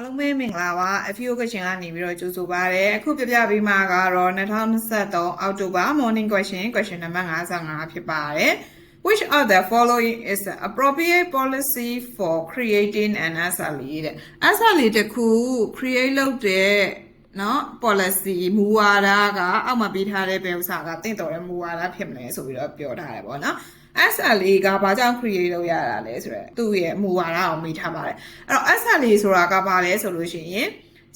အားလုံးပဲမင်္ဂလာပါ FIO question ကနေပြီးတော့ကြိုဆိုပါရစေအခုပြပြပေးမှာကတော့2023အောက်တိုဘာ morning question question number 55ဖြစ်ပါတယ် which of the following is the appropriate policy for creating an SLE တဲ့ SLE တစ်ခု create လုပ်တဲ့ နော် policy မူဝါဒကအောက်မှာပေးထားတဲ့ဘယ်ဥစားကတင့်တော်တဲ့မူဝါဒဖြစ်မလဲဆိုပြီးတော့ပြောထားတယ်ပေါ့နော် SLA ကဘာကြောင့် create လုပ်ရတာလဲဆိုတော့သူ့ရဲ့မူဝါဒအောင်မိထားပါတယ်အဲ့တော့ SLA ဆိုတာကဘာလဲဆိုလို့ရှိရင်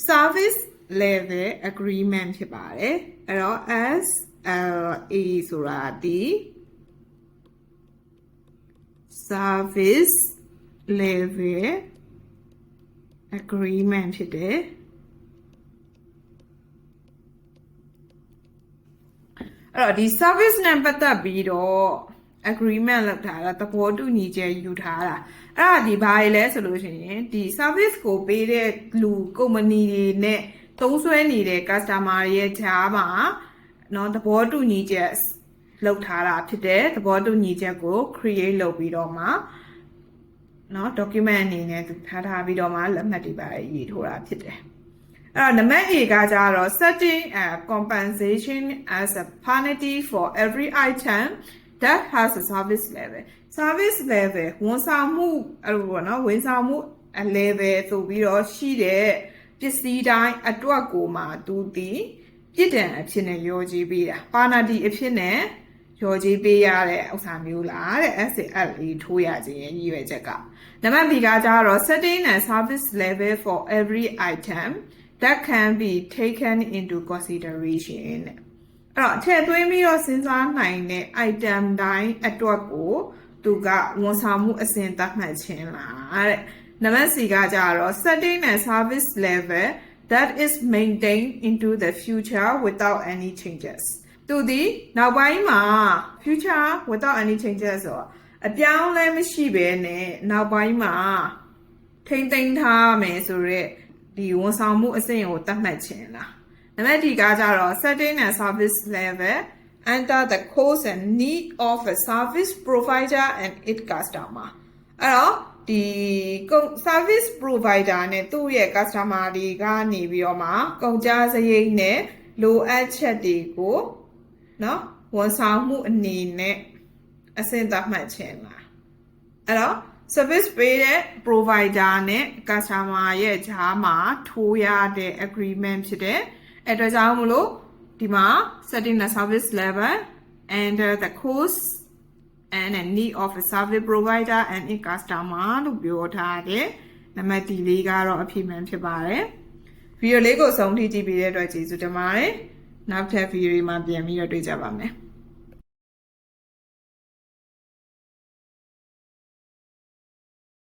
service level agreement ဖြစ်ပါတယ်အဲ့တော့ SLA ဆိုတာဒီ service level agreement ဖြစ်တယ် အဲ့တော့ဒီ service နဲ့ပတ်သက်ပြီးတော့ agreement လုပ်ထားတာသဘောတူညီချက်ယူထားတာအဲ့ဒါဒီဘာတွေလဲဆိုလို့ရှိရင်ဒီ service ကိုပေးတဲ့လူကုမ္ပဏီတွေနဲ့သုံးစွဲနေတဲ့ customer တွေရဲ့ကြားမှာเนาะသဘောတူညီချက်လုပ်ထားတာဖြစ်တယ်သဘောတူညီချက်ကို create လုပ်ပြီးတော့မှเนาะ document အနေနဲ့သူထားထားပြီးတော့မှလက်မှတ်တွေပါရေးထိုးတာဖြစ်တယ် အဲ့တော့နံပါတ် A ကကြတော့ setting a compensation as a penalty for every item that has a service level service level ဝန်ဆောင်မှုအဲ့လိုပေါ့နော်ဝန်ဆောင်မှု level ဆိုပြီးတော့ရှိတဲ့ပစ္စည်းတိုင်းအတွက်ကိုမှသူဒီပြစ်ဒဏ်အဖြစ်နဲ့ရောကြီးပေးတာပါနာတီအဖြစ်နဲ့ရောကြီးပေးရတဲ့ဥစ္စာမျိုးလားတဲ့ SAL လေးထိုးရခြင်းရည်ရွယ်ချက်ကနံပါတ် B ကကြတော့ setting and service level for every item that can be taken into consideration တဲ့အဲ့တော့ထည့်သွင်းပြီးတော့စဉ်းစားနိုင်တဲ့ item တိုင်းအတွက်ကိုသူကဝန်ဆောင်မှုအစဉ်သတ်မှတ်ခြင်းလားတဲ့နံပါတ် C ကကြတော့ setting and service level that is maintained into the future without any changes သူဒီနောက်ပိုင်းမှာ future without any changes ဆိုတော့အပြောင်းလဲမရှိဘဲနဲ့နောက်ပိုင်းမှာထိမ့်သိမ်းထားမယ်ဆိုတော့ ဒီဝန်ဆောင်မှုအစဉ်ကိုသတ်မှတ်ခြင်းလား နံပါတ်ဒီကကြတော့ setting and service level under the cost and need of a service provider and its customer အဲ့တော့ဒီကုန် service provider နဲ့သူ့ရဲ့ customer တွေကနေပြီးတော့မှကုန်ကြစရိတ်နဲ့လိုအပ်ချက်တွေကိုเนาะဝန်ဆောင်မှုအနေနဲ့အဆင့်သတ်မှတ်ခြင်းလားအဲ့တော့ service ပေးတဲ့ provider နဲ့ customer ရဲ့ကြားမှာထိုးရတဲ့ agreement ဖြစ်တဲ့အဲ့တော့ကြောင့်မလို့ဒီမှာ setting the service level and the cost and the need of a service provider and a customer လို့ပြောထားတယ်နံပါတ်4လေးကတော့အဖြစ်မှန်ဖြစ်ပါတယ်ဗီဒီယိုလေးကိုအဆုံးထိကြည့်ပေးတဲ့အတွက်ကျေးဇူးတင်ပါတယ်နောက်ထပ်ဗီဒီယိုမှာပြန်ပြီးတော့တွေ့ကြပါမယ်